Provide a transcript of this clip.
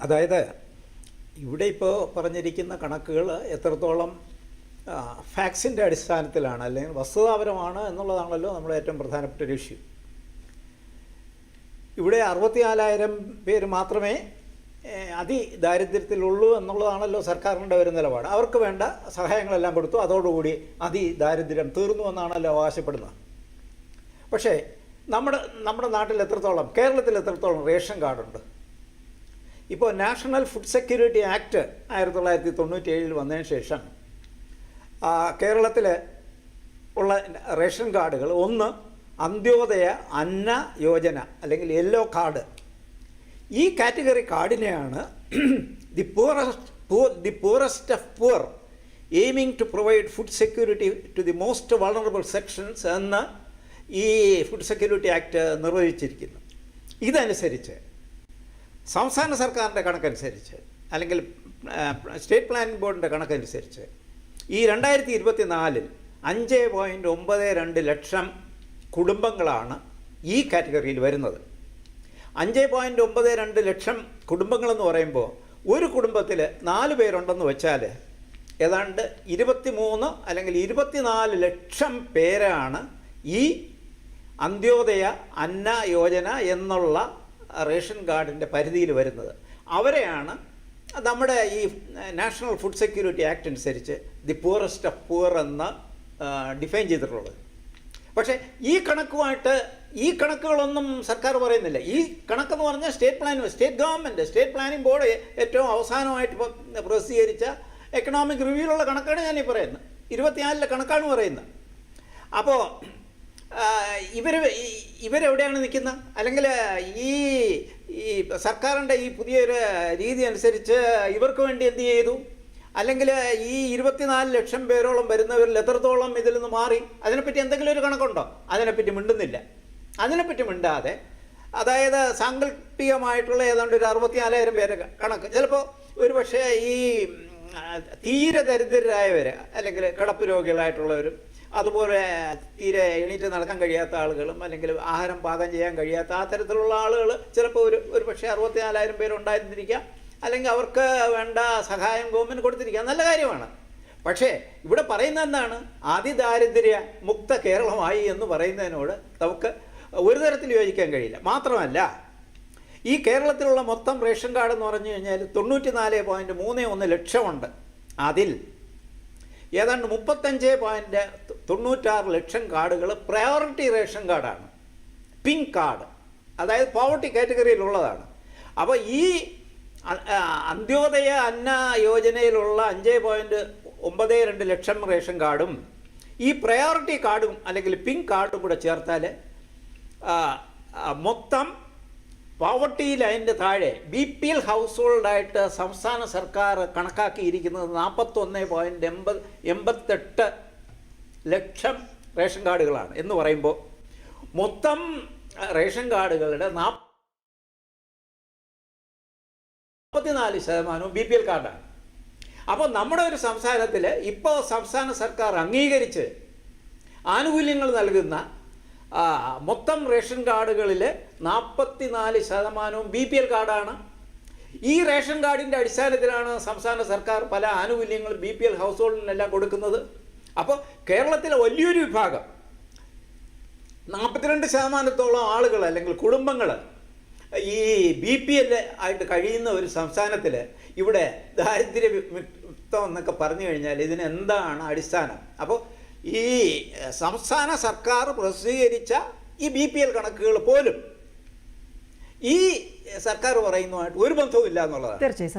അതായത് ഇവിടെ ഇപ്പോൾ പറഞ്ഞിരിക്കുന്ന കണക്കുകൾ എത്രത്തോളം ഫാക്സിന്റെ അടിസ്ഥാനത്തിലാണ് അല്ലെങ്കിൽ വസ്തുതാപരമാണ് എന്നുള്ളതാണല്ലോ നമ്മുടെ ഏറ്റവും പ്രധാനപ്പെട്ട ഒരു ഇഷ്യൂ. ഇവിടെ അറുപത്തിനാലായിരം പേര് മാത്രമേ അതിദാരിദ്ര്യത്തിലുള്ളൂ എന്നുള്ളതാണല്ലോ സർക്കാരിന്റെ ഒരു നിലപാട്. അവർക്ക് വേണ്ട സഹായങ്ങളെല്ലാം കൊടുത്തു. അതോടുകൂടി അതിദാരിദ്ര്യം തീർന്നു എന്നാണല്ലോ അവകാശപ്പെടുന്നത്. പക്ഷേ നമ്മുടെ നമ്മുടെ നാട്ടിൽ എത്രത്തോളം കേരളത്തിൽ എത്രത്തോളം റേഷൻ കാർഡുണ്ട്? ഇപ്പോൾ നാഷണൽ ഫുഡ് സെക്യൂരിറ്റി ആക്ട് ആയിരത്തി തൊള്ളായിരത്തി തൊണ്ണൂറ്റി ഏഴിൽ വന്നതിന് ശേഷം കേരളത്തിൽ ഉള്ള റേഷൻ കാർഡുകൾ ഒന്ന് അന്ത്യോദയ അന്ന യോജന അല്ലെങ്കിൽ യെല്ലോ കാർഡ്. ഈ category കാർഡിനെയാണ് the poorest poor the poorest of poor aiming to provide food security to the most vulnerable sections എന്ന് ഈ ഫുഡ് സെക്യൂരിറ്റി ആക്ട് നിർവഹിച്ചിരിക്കുന്നു. ഇതനുസരിച്ച് സംസ്ഥാന സർക്കാരിന്റെ കണക്കനുസരിച്ച് അല്ലെങ്കിൽ സ്റ്റേറ്റ് പ്ലാനിംഗ് ബോർഡിന്റെ കണക്കനുസരിച്ച് ഈ രണ്ടായിരത്തി ഇരുപത്തി നാലിൽ അഞ്ച് പോയിന്റ് ഒമ്പത് രണ്ട് ലക്ഷം കുടുംബങ്ങളാണ് ഈ കാറ്റഗറിയിൽ വരുന്നത്. അഞ്ച് പോയിന്റ് ഒമ്പത് രണ്ട് ലക്ഷം കുടുംബങ്ങളെന്ന് പറയുമ്പോൾ ഒരു കുടുംബത്തിൽ നാല് പേരുണ്ടെന്ന് വെച്ചാൽ ഏതാണ്ട് ഇരുപത്തി മൂന്ന് അല്ലെങ്കിൽ ഇരുപത്തിനാല് ലക്ഷം പേരാണ് ഈ അന്ത്യോദയ അന്ന യോജന എന്നുള്ള റേഷൻ കാർഡിന്റെ പരിധിയിൽ വരുന്നത്. അവരെയാണ് നമ്മുടെ ഈ നാഷണൽ ഫുഡ് സെക്യൂരിറ്റി ആക്ട് അനുസരിച്ച് ദി പൂറസ്റ്റ് ഓഫ് പൂർ എന്ന് ഡിഫൈൻ ചെയ്തിട്ടുള്ളത്. പക്ഷേ ഈ കണക്കുമായിട്ട് ഈ കണക്കുകളൊന്നും സർക്കാർ പറയുന്നില്ല. ഈ കണക്കെന്ന് പറഞ്ഞാൽ state plan state government state planning board ഏറ്റവും അവസാനമായിട്ട് പ്രസിദ്ധീകരിച്ച എക്കണോമിക് റിവ്യൂലുള്ള കണക്കാണ് ഞാൻ പറയുന്നത്. ഇരുപത്തിനാലിലെ കണക്കാണ് പറയുന്നത്. അപ്പോൾ ഇവർ ഇവരെവിടെയാണ് നിൽക്കുന്നത്? അല്ലെങ്കിൽ ഈ ഈ സർക്കാരിന്റെ ഈ പുതിയൊരു രീതി അനുസരിച്ച് ഇവർക്ക് വേണ്ടി എന്ത് ചെയ്തു? അല്ലെങ്കിൽ ഈ ഇരുപത്തിനാല് ലക്ഷം പേരോളം വരുന്നവരിൽ എത്രത്തോളം ഇതിൽ നിന്ന് മാറി? അതിനെപ്പറ്റി എന്തെങ്കിലും ഒരു കണക്കുണ്ടോ? അതിനെപ്പറ്റി മിണ്ടുന്നില്ല. അതിനെപ്പറ്റി മിണ്ടാതെ അതായത് സാങ്കല്പികമായിട്ടുള്ള ഏതാണ്ട് ഒരു അറുപത്തിനാലായിരം പേരെ കണക്ക്. ചിലപ്പോൾ ഒരു പക്ഷേ ഈ തീരെ ദരിദ്രരായവർ അല്ലെങ്കിൽ കിടപ്പ് രോഗികളായിട്ടുള്ളവരും അതുപോലെ തീരെ എണീറ്റ് നടക്കാൻ കഴിയാത്ത ആളുകളും അല്ലെങ്കിൽ ആഹാരം പാകം ചെയ്യാൻ കഴിയാത്ത ആ തരത്തിലുള്ള ആളുകൾ ചിലപ്പോൾ ഒരു ഒരു പക്ഷേ അറുപത്തിനാലായിരം പേരുണ്ടായിരുന്നിരിക്കാം അല്ലെങ്കിൽ അവർക്ക് വേണ്ട സഹായം ഗവൺമെന്റ് കൊടുത്തിരിക്കാം. നല്ല കാര്യമാണ്. പക്ഷേ ഇവിടെ പറയുന്ന എന്താണ്? അതിദാരിദ്ര്യ മുക്ത കേരളമായി എന്ന് പറയുന്നതിനോട് നമുക്ക് ഒരു തരത്തിൽ യോജിക്കാൻ കഴിയില്ല. മാത്രമല്ല ഈ കേരളത്തിലുള്ള മൊത്തം റേഷൻ കാർഡ് എന്ന് പറഞ്ഞു കഴിഞ്ഞാൽ തൊണ്ണൂറ്റി നാല് പോയിന്റ് മൂന്ന് ഒന്ന് ലക്ഷമുണ്ട്. അതിൽ ഏതാണ്ട് മുപ്പത്തഞ്ച് പോയിന്റ് തൊണ്ണൂറ്റാറ് ലക്ഷം കാർഡുകൾ പ്രയോറിറ്റി റേഷൻ കാർഡാണ്. Pink card. അതായത് പോവർട്ടി കാറ്റഗറിയിലുള്ളതാണ് അപ്പോൾ ഈ അന്ത്യോദയ അന്ന യോജനയിലുള്ള അഞ്ച് പോയിന്റ് ഒമ്പത് രണ്ട് ലക്ഷം റേഷൻ കാർഡും ഈ പ്രയോറിറ്റി കാർഡും അല്ലെങ്കിൽ പിങ്ക് കാർഡും കൂടെ ചേർത്താൽ മൊത്തം പോവർട്ടി ലൈനിന്റെ താഴെ ബി പി എൽ ഹൗസ് ഹോൾഡായിട്ട് സംസ്ഥാന സർക്കാർ കണക്കാക്കിയിരിക്കുന്നത് നാൽപ്പത്തൊന്ന് പോയിന്റ് എൺപത് എൺപത്തെട്ട് ലക്ഷം റേഷൻ കാർഡുകളാണ് എന്ന് പറയുമ്പോൾ മൊത്തം റേഷൻ കാർഡുകളുടെ നാൽപ്പത്തിനാല് ശതമാനവും ബി പി എൽ കാർഡാണ്. അപ്പോൾ നമ്മുടെ ഒരു സംസ്ഥാനത്തിൽ ഇപ്പോൾ സംസ്ഥാന സർക്കാർ അംഗീകരിച്ച് ആനുകൂല്യങ്ങൾ നൽകുന്ന മൊത്തം റേഷൻ കാർഡുകളിൽ നാൽപ്പത്തിനാല് ശതമാനവും ബി പി എൽ കാർഡാണ്. ഈ റേഷൻ കാർഡിന്റെ അടിസ്ഥാനത്തിലാണ് സംസ്ഥാന സർക്കാർ പല ആനുകൂല്യങ്ങളും ബി പി എൽ ഹൗസ് ഹോൾഡിനെല്ലാം കൊടുക്കുന്നത്. അപ്പോൾ കേരളത്തിലെ വലിയൊരു വിഭാഗം നാൽപ്പത്തിരണ്ട് ശതമാനത്തോളം ആളുകൾ അല്ലെങ്കിൽ കുടുംബങ്ങൾ ഈ ബി പി എൽ ആയിട്ട് കഴിയുന്ന ഒരു സംസ്ഥാനത്തിൽ ഇവിടെ ദാരിദ്ര്യ വിമുക്തം എന്നൊക്കെ പറഞ്ഞു കഴിഞ്ഞാൽ ഇതിന് എന്താണ് അടിസ്ഥാനം? അപ്പോൾ ഈ സംസ്ഥാന സർക്കാർ പ്രസിദ്ധീകരിച്ച ഈ ബി പി എൽ കണക്കുകൾ പോലും ഈ സർക്കാർ പറയുന്നതുമായിട്ട് ഒരു ബന്ധവും ഇല്ല എന്നുള്ളതാണ്. തീർച്ചയായും